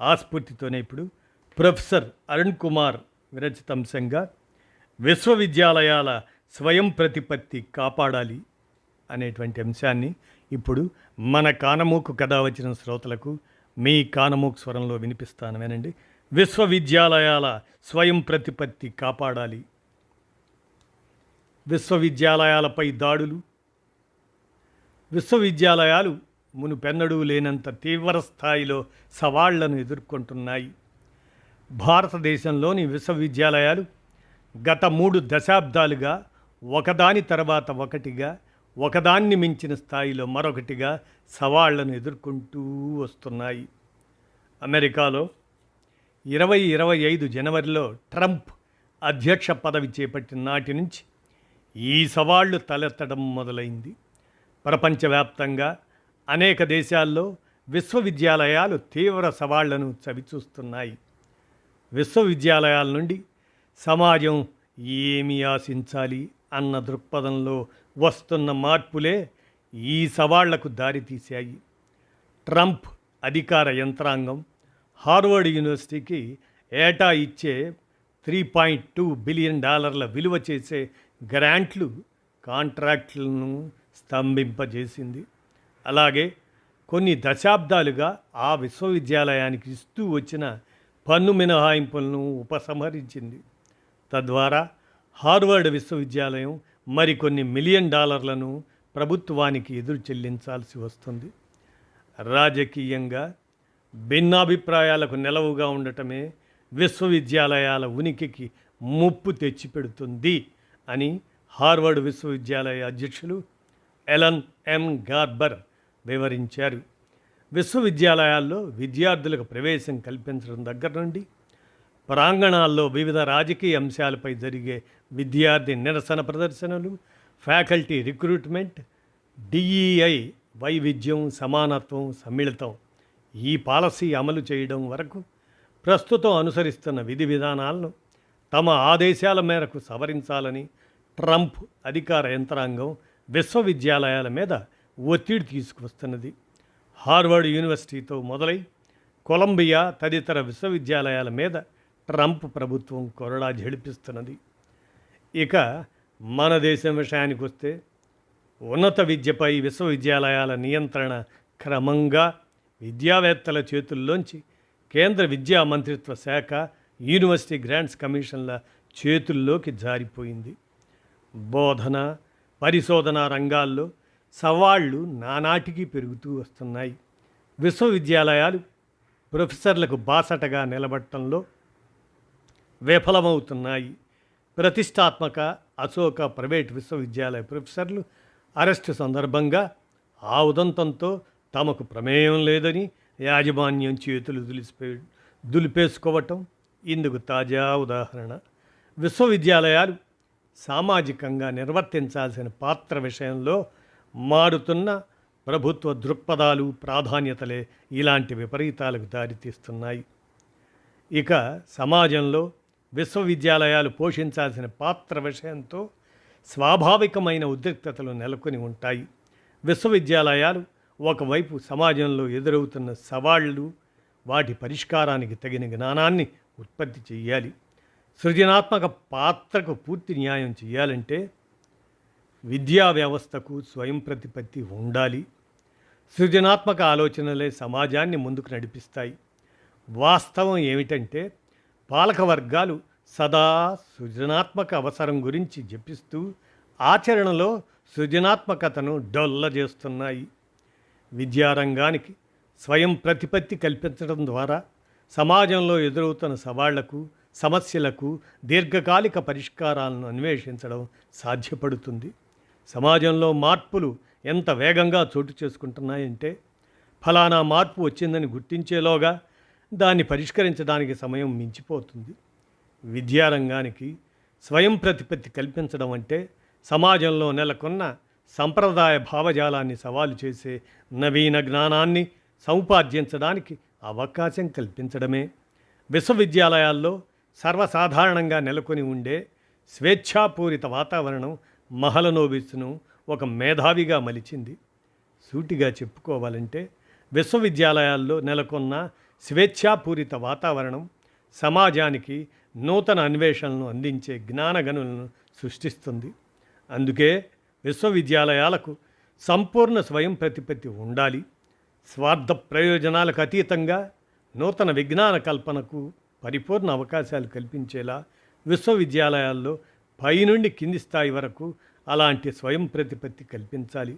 ఆస్ఫూర్తితోనే ఇప్పుడు ప్రొఫెసర్ అరుణ్ కుమార్ విరచితంశంగా విశ్వవిద్యాలయాల స్వయం ప్రతిపత్తి కాపాడాలి అనేటువంటి అంశాన్ని ఇప్పుడు మన కానమూకు కథ వచ్చిన శ్రోతలకు మీ కానమూకు స్వరంలో వినిపిస్తాను వినండి విశ్వవిద్యాలయాల స్వయం ప్రతిపత్తి కాపాడాలి. విశ్వవిద్యాలయాలపై దాడులు. విశ్వవిద్యాలయాలు మునుపెన్నడూ లేనంత తీవ్ర స్థాయిలో సవాళ్ళను ఎదుర్కొంటున్నాయి. భారతదేశంలోని విశ్వవిద్యాలయాలు గత మూడు దశాబ్దాలుగా ఒకదాని తర్వాత ఒకటిగా ఒకదాన్ని మించిన స్థాయిలో మరొకటిగా సవాళ్ళను ఎదుర్కొంటూ వస్తున్నాయి. అమెరికాలో ఇరవై ఇరవై ఐదు జనవరిలో ట్రంప్ అధ్యక్ష పదవి చేపట్టిన నాటి నుంచి ఈ సవాళ్ళు తలెత్తడం మొదలైంది. ప్రపంచవ్యాప్తంగా అనేక దేశాల్లో విశ్వవిద్యాలయాలు తీవ్ర సవాళ్ళను చవిచూస్తున్నాయి. విశ్వవిద్యాలయాల నుండి సమాజం ఏమి ఆశించాలి అన్న దృక్పథంలో వస్తున్న మార్పులే ఈ సవాళ్ళకు దారితీశాయి. ట్రంప్ అధికార యంత్రాంగం హార్వర్డ్ యూనివర్సిటీకి ఏటా ఇచ్చే త్రీ పాయింట్ టూ బిలియన్ డాలర్ల విలువ చేసే గ్రాంట్లు కాంట్రాక్టులను స్తంభింపజేసింది. అలాగే కొన్ని దశాబ్దాలుగా ఆ విశ్వవిద్యాలయానికి ఇస్తూ వచ్చిన పన్ను మినహాయింపులను ఉపసంహరించింది. తద్వారా హార్వర్డ్ విశ్వవిద్యాలయం మరికొన్ని మిలియన్ డాలర్లను ప్రభుత్వానికి ఎదురు చెల్లించాల్సి వస్తుంది. రాజకీయంగా భిన్నాభిప్రాయాలకు నెలవుగా ఉండటమే విశ్వవిద్యాలయాల ఉనికికి ముప్పు తెచ్చిపెడుతుంది అని హార్వర్డ్ విశ్వవిద్యాలయ అధ్యక్షులు ఎలన్ ఎం గార్బర్ వివరించారు. విశ్వవిద్యాలయాల్లో విద్యార్థులకు ప్రవేశం కల్పించడం దగ్గర నుండి ప్రాంగణాల్లో వివిధ రాజకీయ అంశాలపై జరిగే విద్యార్థి నిరసన ప్రదర్శనలు ఫ్యాకల్టీ రిక్రూట్మెంట్ డిఈఐ వైవిధ్యం సమానత్వం సమ్మిళితం ఈ పాలసీ అమలు చేయడం వరకు ప్రస్తుతం అనుసరిస్తున్న విధి విధానాలను తమ ఆదేశాల మేరకు సవరించాలని ట్రంప్ అధికార యంత్రాంగం విశ్వవిద్యాలయాల మీద ఒత్తిడి తీసుకువస్తున్నది. హార్వర్డ్ యూనివర్సిటీతో మొదలై కొలంబియా తదితర విశ్వవిద్యాలయాల మీద ట్రంప్ ప్రభుత్వం కొరడా జడిపిస్తున్నది ఇక మన దేశం విషయానికి వస్తే ఉన్నత విద్యపై విశ్వవిద్యాలయాల నియంత్రణ క్రమంగా విద్యావేత్తల చేతుల్లోంచి కేంద్ర విద్యా మంత్రిత్వ శాఖ యూనివర్సిటీ గ్రాంట్స్ కమిషన్ల చేతుల్లోకి జారిపోయింది. బోధన పరిశోధన రంగాల్లో సవాళ్ళు నానాటికి పెరుగుతూ వస్తున్నాయి. విశ్వవిద్యాలయాలు ప్రొఫెసర్లకు బాసటగా నిలబడటంలో విఫలమవుతున్నాయి. ప్రతిష్టాత్మక అశోక ప్రైవేట్ విశ్వవిద్యాలయ ప్రొఫెసర్లు అరెస్టు సందర్భంగా ఆ ఉదంతంతో తమకు ప్రమేయం లేదని యాజమాన్యం చేతులు దులిసిపే దులిపేసుకోవటం ఇందుకు తాజా ఉదాహరణ. విశ్వవిద్యాలయాలు సామాజికంగా నిర్వర్తించాల్సిన పాత్ర విషయంలో మారుతున్న ప్రభుత్వ దృక్పథాలు ప్రాధాన్యతలే ఇలాంటి విపరీతాలకు దారితీస్తున్నాయి. ఇక సమాజంలో విశ్వవిద్యాలయాలు పోషించాల్సిన పాత్ర విషయంతో స్వాభావికమైన ఉద్రిక్తతలు నెలకొని ఉంటాయి. విశ్వవిద్యాలయాలు ఒకవైపు సమాజంలో ఎదురవుతున్న సవాళ్ళు వాటి పరిష్కారానికి తగిన జ్ఞానాన్ని ఉత్పత్తి చేయాలి సృజనాత్మక పాత్రకు పూర్తి న్యాయం చేయాలంటే విద్యా వ్యవస్థకు స్వయం ప్రతిపత్తి ఉండాలి. సృజనాత్మక ఆలోచనలే సమాజాన్ని ముందుకు నడిపిస్తాయి. వాస్తవం ఏమిటంటే పాలక వర్గాలు సదా సృజనాత్మక అవసరం గురించి జపిస్తూ ఆచరణలో సృజనాత్మకతను డొల్ల చేస్తున్నాయి. విద్యారంగానికి స్వయం ప్రతిపత్తి కల్పించడం ద్వారా సమాజంలో ఎదురవుతున్న సవాళ్ళకు సమస్యలకు దీర్ఘకాలిక పరిష్కారాలను అన్వేషించడం సాధ్యపడుతుంది. సమాజంలో మార్పులు ఎంత వేగంగా చోటు చేసుకుంటున్నాయంటే ఫలానా మార్పు వచ్చిందని గుర్తించేలోగా దాన్ని పరిష్కరించడానికి సమయం మించిపోతుంది. విద్యారంగానికి స్వయం ప్రతిపత్తి కల్పించడం అంటే సమాజంలో నెలకొన్న సంప్రదాయ భావజాలాన్ని సవాలు చేసే నవీన జ్ఞానాన్ని సముపార్జించడానికి అవకాశం కల్పించడమే. విశ్వవిద్యాలయాల్లో సర్వసాధారణంగా నెలకొని ఉండే స్వేచ్ఛాపూరిత వాతావరణం మహలనోబిస్ను ఒక మేధావిగా మలిచింది. సూటిగా చెప్పుకోవాలంటే విశ్వవిద్యాలయాల్లో నెలకొన్న స్వేచ్ఛాపూరిత వాతావరణం సమాజానికి నూతన అన్వేషణను అందించే జ్ఞానగనులను సృష్టిస్తుంది. అందుకే విశ్వవిద్యాలయాలకు సంపూర్ణ స్వయం ప్రతిపత్తి ఉండాలి. స్వార్థ ప్రయోజనాలకు అతీతంగా నూతన విజ్ఞాన కల్పనకు పరిపూర్ణ అవకాశాలు కల్పించేలా విశ్వవిద్యాలయాల్లో పైనుండి కింది స్థాయి వరకు అలాంటి స్వయం ప్రతిపత్తి కల్పించాలి.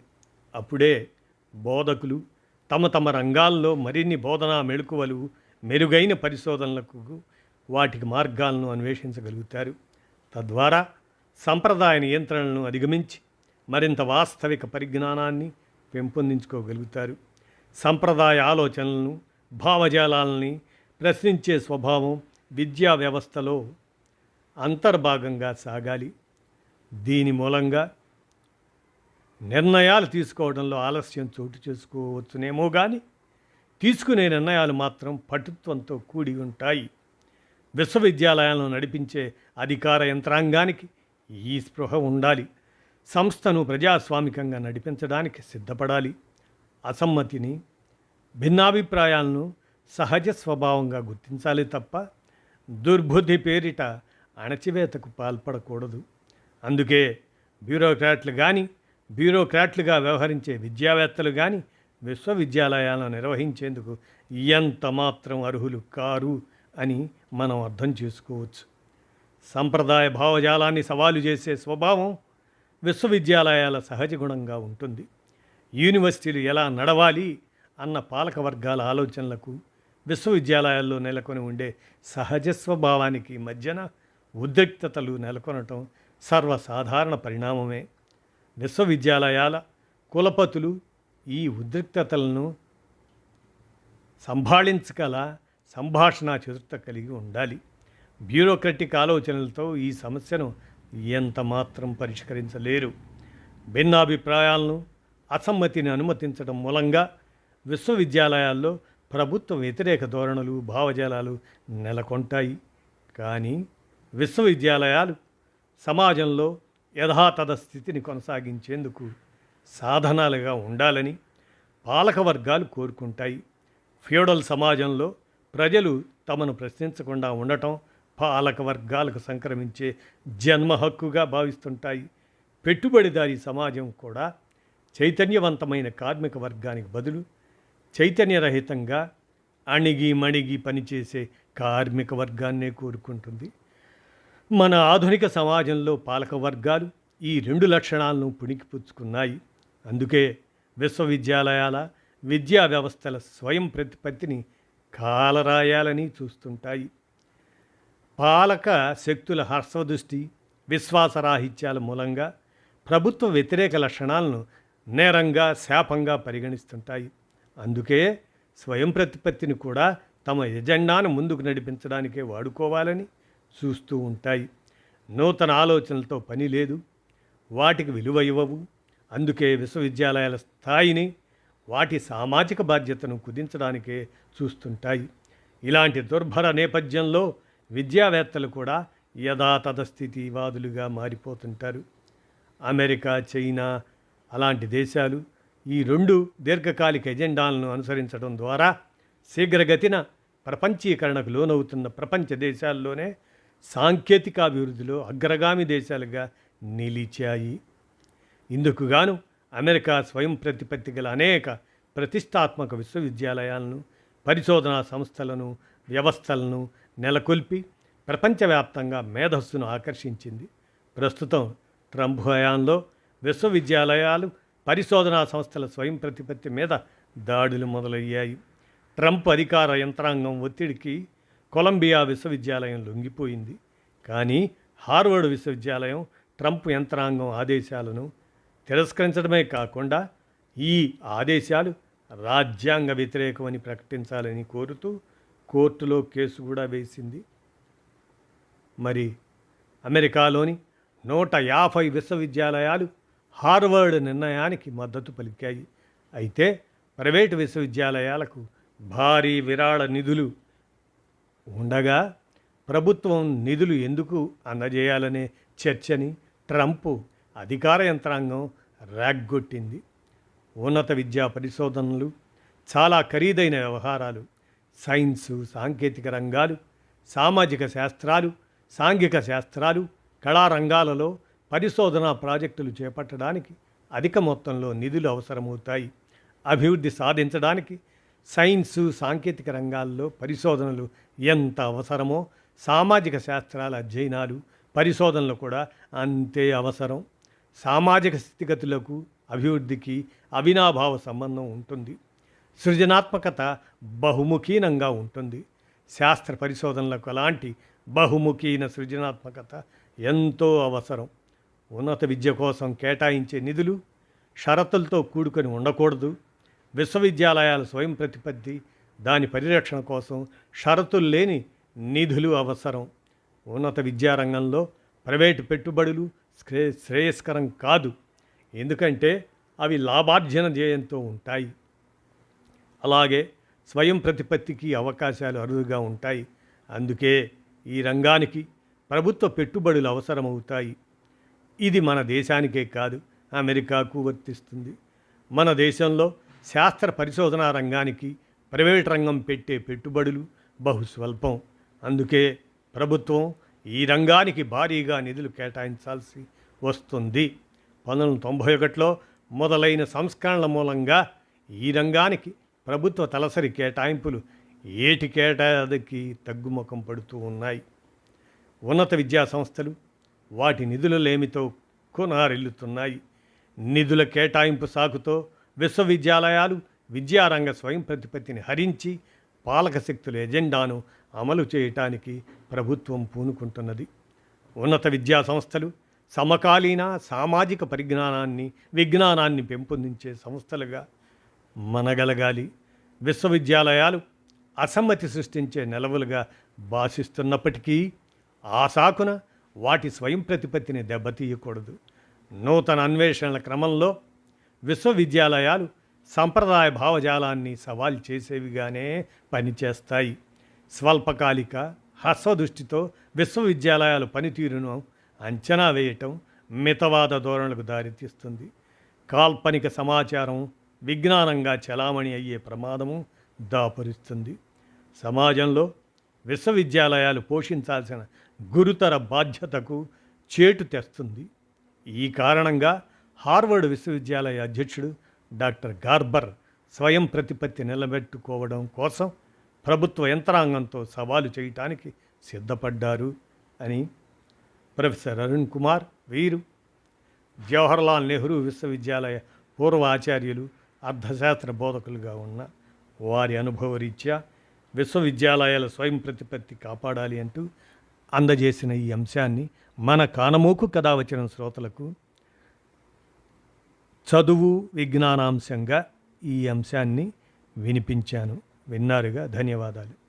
అప్పుడే బోధకులు తమ తమ రంగాల్లో మరిన్ని బోధనా మెళుకువలు మెరుగైన పరిశోధనలకు వాటికి మార్గాలను అన్వేషించగలుగుతారు. తద్వారా సంప్రదాయ నియంత్రణలను అధిగమించి మరింత వాస్తవిక పరిజ్ఞానాన్ని పెంపొందించుకోగలుగుతారు. సంప్రదాయ ఆలోచనలను భావజాలాలని ప్రశ్నించే స్వభావం విద్యా వ్యవస్థలో అంతర్భాగంగా సాగాలి. దీని మూలంగా నిర్ణయాలు తీసుకోవడంలో ఆలస్యం చోటు చేసుకోవచ్చునేమో కానీ తీసుకునే నిర్ణయాలు మాత్రం పటుత్వంతో కూడి ఉంటాయి. విశ్వవిద్యాలయాలను నడిపించే అధికార యంత్రాంగానికి ఈ స్పృహ ఉండాలి. సంస్థను ప్రజాస్వామికంగా నడిపించడానికి సిద్ధపడాలి. అసమ్మతిని భిన్నాభిప్రాయాలను సహజ స్వభావంగా గుర్తించాలి తప్ప దుర్బుద్ధి పేరిట అణచివేతకు పాల్పడకూడదు. అందుకే బ్యూరోక్రాట్లు కానీ బ్యూరోక్రాట్లుగా వ్యవహరించే విద్యావేత్తలు కానీ విశ్వవిద్యాలయాలను నిర్వహించేందుకు ఎంత మాత్రం అర్హులు కారు అని మనం అర్థం చేసుకోవచ్చు. సంప్రదాయ భావజాలాన్ని సవాలు చేసే స్వభావం విశ్వవిద్యాలయాల సహజ గుణంగా ఉంటుంది. యూనివర్సిటీలు ఎలా నడవాలి అన్న పాలక వర్గాల ఆలోచనలకు విశ్వవిద్యాలయాల్లో నెలకొని ఉండే సహజ స్వభావానికి మధ్యన ఉద్రిక్తతలు నెలకొనటం సర్వసాధారణ పరిణామమే. విశ్వవిద్యాలయాల కులపతులు ఈ ఉద్రిక్తతలను సంభాళించగల సంభాషణ చతుర్త కలిగి ఉండాలి. బ్యూరోక్రటిక్ ఆలోచనలతో ఈ సమస్యను ఎంత మాత్రం పరిష్కరించలేరు. భిన్నాభిప్రాయాలను అసమ్మతిని అనుమతించడం మూలంగా విశ్వవిద్యాలయాల్లో ప్రభుత్వ వ్యతిరేక ధోరణులు భావజాలాలు నెలకొంటాయి. కానీ విశ్వవిద్యాలయాలు సమాజంలో యథాతథ స్థితిని కొనసాగించేందుకు సాధనాలుగా ఉండాలని పాలక వర్గాలు కోరుకుంటాయి. ఫ్యూడల్ సమాజంలో ప్రజలు తమను ప్రశ్నించకుండా ఉండటం పాలక వర్గాలకు సంక్రమించే జన్మ హక్కుగా భావిస్తుంటాయి. పెట్టుబడిదారీ సమాజం కూడా చైతన్యవంతమైన కార్మిక వర్గానికి బదులు చైతన్యరహితంగా అణిగి మణిగి పనిచేసే కార్మిక వర్గాన్నే కోరుకుంటుంది. మన ఆధునిక సమాజంలో పాలక వర్గాలు ఈ రెండు లక్షణాలను పుణికిపుచ్చుకున్నాయి. అందుకే విశ్వవిద్యాలయాల విద్యా వ్యవస్థల స్వయం ప్రతిపత్తిని కాలరాయాలని చూస్తుంటాయి. పాలక శక్తుల హర్షదృష్టి విశ్వాసరాహిత్యాల మూలంగా ప్రభుత్వ వ్యతిరేక లక్షణాలను నేరంగా శాపంగా పరిగణిస్తుంటాయి. అందుకే స్వయం ప్రతిపత్తిని కూడా తమ ఎజెండాను ముందుకు నడిపించడానికే వాడుకోవాలని చూస్తూ ఉంటాయి. నూతన ఆలోచనలతో పని లేదు. వాటికి విలువ ఇవ్వవు. అందుకే విశ్వవిద్యాలయాల స్థాయిని వాటి సామాజిక బాధ్యతను కుదించడానికే చూస్తుంటాయి. ఇలాంటి దుర్భర నేపథ్యంలో విద్యావేత్తలు కూడా యథాతథ స్థితివాదులుగా మారిపోతుంటారు. అమెరికా చైనా అలాంటి దేశాలు ఈ రెండు దీర్ఘకాలిక ఎజెండాలను అనుసరించడం ద్వారా శీఘ్రగతిన ప్రపంచీకరణకు లోనవుతున్న ప్రపంచ దేశాల్లోనే సాంకేతికాభివృద్ధిలో అగ్రగామి దేశాలుగా నిలిచాయి. ఇందుకుగాను అమెరికా స్వయం ప్రతిపత్తి గల అనేక ప్రతిష్టాత్మక విశ్వవిద్యాలయాలను పరిశోధనా సంస్థలను వ్యవస్థలను నెలకొల్పి ప్రపంచవ్యాప్తంగా మేధస్సును ఆకర్షించింది. ప్రస్తుతం ట్రంప్ హయాంలో విశ్వవిద్యాలయాలు పరిశోధనా సంస్థల స్వయం ప్రతిపత్తి మీద దాడులు మొదలయ్యాయి. ట్రంప్ అధికార యంత్రాంగం ఒత్తిడికి కొలంబియా విశ్వవిద్యాలయం లొంగిపోయింది. కానీ హార్వర్డ్ విశ్వవిద్యాలయం ట్రంప్ యంత్రాంగం ఆదేశాలను తిరస్కరించడమే కాకుండా ఈ ఆదేశాలు రాజ్యాంగ వ్యతిరేకమని ప్రకటించాలని కోరుతూ కోర్టులో కేసు కూడా వేసింది. మరి అమెరికాలోని నూట యాభై విశ్వవిద్యాలయాలు హార్వర్డ్ నిర్ణయానికి మద్దతు పలికాయి. అయితే ప్రైవేటు విశ్వవిద్యాలయాలకు భారీ విరాళ నిధులు ఉండగా ప్రభుత్వం నిధులు ఎందుకు అందజేయాలనే చర్చని ట్రంప్ అధికార యంత్రాంగం ర్యాగ్గొట్టింది. ఉన్నత విద్యా పరిశోధనలు చాలా ఖరీదైన వ్యవహారాలు సైన్సు సాంకేతిక రంగాలు సామాజిక శాస్త్రాలు సాంఘిక శాస్త్రాలు కళారంగాలలో పరిశోధనా ప్రాజెక్టులు చేపట్టడానికి అధిక మొత్తంలో నిధులు అవసరమవుతాయి. అభివృద్ధి సాధించడానికి సైన్సు సాంకేతిక రంగాల్లో పరిశోధనలు ఎంత అవసరమో సామాజిక శాస్త్రాల అధ్యయనాలు పరిశోధనలు కూడా అంతే అవసరం. సామాజిక స్థితిగతులకు అభివృద్ధికి అవినాభావ సంబంధం ఉంటుంది. సృజనాత్మకత బహుముఖీనంగా ఉంటుంది. శాస్త్ర పరిశోధనలకు అలాంటి బహుముఖీన సృజనాత్మకత ఎంతో అవసరం. ఉన్నత విద్య కోసం కేటాయించే నిధులు షరతులతో కూడుకొని ఉండకూడదు. విశ్వవిద్యాలయాల స్వయం ప్రతిపత్తి దాని పరిరక్షణ కోసం షరతులు లేని నిధులు అవసరం. ఉన్నత విద్యారంగంలో ప్రైవేటు పెట్టుబడులు శ్రే శ్రేయస్కరం కాదు. ఎందుకంటే అవి లాభార్జన ధ్యేయంతో ఉంటాయి. అలాగే స్వయం ప్రతిపత్తికి అవకాశాలు అరుదుగా ఉంటాయి. అందుకే ఈ రంగానికి ప్రభుత్వ పెట్టుబడులు అవసరమవుతాయి. ఇది మన దేశానికే కాదు అమెరికాకు వర్తిస్తుంది. మన దేశంలో శాస్త్ర పరిశోధనా రంగానికి ప్రైవేట్ రంగం పెట్టే పెట్టుబడులు బహు స్వల్పం అందుకే ప్రభుత్వం ఈ రంగానికి భారీగా నిధులు కేటాయించాల్సి వస్తుంది. పంతొమ్మిది వందల తొంభై ఒకటిలో మొదలైన సంస్కరణల మూలంగా ఈ రంగానికి ప్రభుత్వ తలసరి కేటాయింపులు ఏటి ఏటికేటాదికి తగ్గుముఖం పడుతూ ఉన్నాయి. ఉన్నత విద్యా సంస్థలు వాటి నిధులలేమితో కొనారెల్లుతున్నాయి. నిధుల కేటాయింపు సాకుతో విశ్వవిద్యాలయాలు విద్యారంగ స్వయం ప్రతిపత్తిని హరించి పాలక శక్తుల ఎజెండాను అమలు చేయటానికి ప్రభుత్వం పూనుకుంటున్నది. ఉన్నత విద్యా సంస్థలు సమకాలీన సామాజిక పరిజ్ఞానాన్ని విజ్ఞానాన్ని పెంపొందించే సంస్థలుగా మనగలగాలి. విశ్వవిద్యాలయాలు అసమ్మతి సృష్టించే నెలవులుగా భాషిస్తున్నప్పటికీ ఆ సాకున వాటి స్వయం ప్రతిపత్తిని దెబ్బతీయకూడదు. నూతన అన్వేషణల క్రమంలో విశ్వవిద్యాలయాలు సంప్రదాయ భావజాలాన్ని సవాల్ చేసేవిగానే పనిచేస్తాయి. స్వల్పకాలిక హస్వదృష్టితో విశ్వవిద్యాలయాలు పనితీరును అంచనా వేయటం మితవాద ధోరణులకు దారితీస్తుంది. కాల్పనిక సమాచారం విజ్ఞానంగా చలామణి అయ్యే ప్రమాదము దాపరుస్తుంది. సమాజంలో విశ్వవిద్యాలయాలు పోషించాల్సిన గురుతర బాధ్యతకు చేటు తెస్తుంది. ఈ కారణంగా హార్వర్డ్ విశ్వవిద్యాలయ అధ్యక్షుడు డాక్టర్ గార్బర్ స్వయం ప్రతిపత్తి నిలబెట్టుకోవడం కోసం ప్రభుత్వ యంత్రాంగంతో సవాలు చేయటానికి సిద్ధపడ్డారు అని ప్రొఫెసర్ అరుణ్ కుమార్ వీరు. జవహర్లాల్ నెహ్రూ విశ్వవిద్యాలయ పూర్వ ఆచార్యులు అర్థశాస్త్ర బోధకులుగా ఉన్న వారి అనుభవరీత్యా విశ్వవిద్యాలయాల స్వయం ప్రతిపత్తి కాపాడాలి అంటూ అందజేసిన ఈ అంశాన్ని మన కానమూకు కథ వచ్చిన శ్రోతలకు చదువు విజ్ఞానాంశంగా ఈ అంశాన్ని వినిపించాను. విన్నారుగా? ధన్యవాదాలు.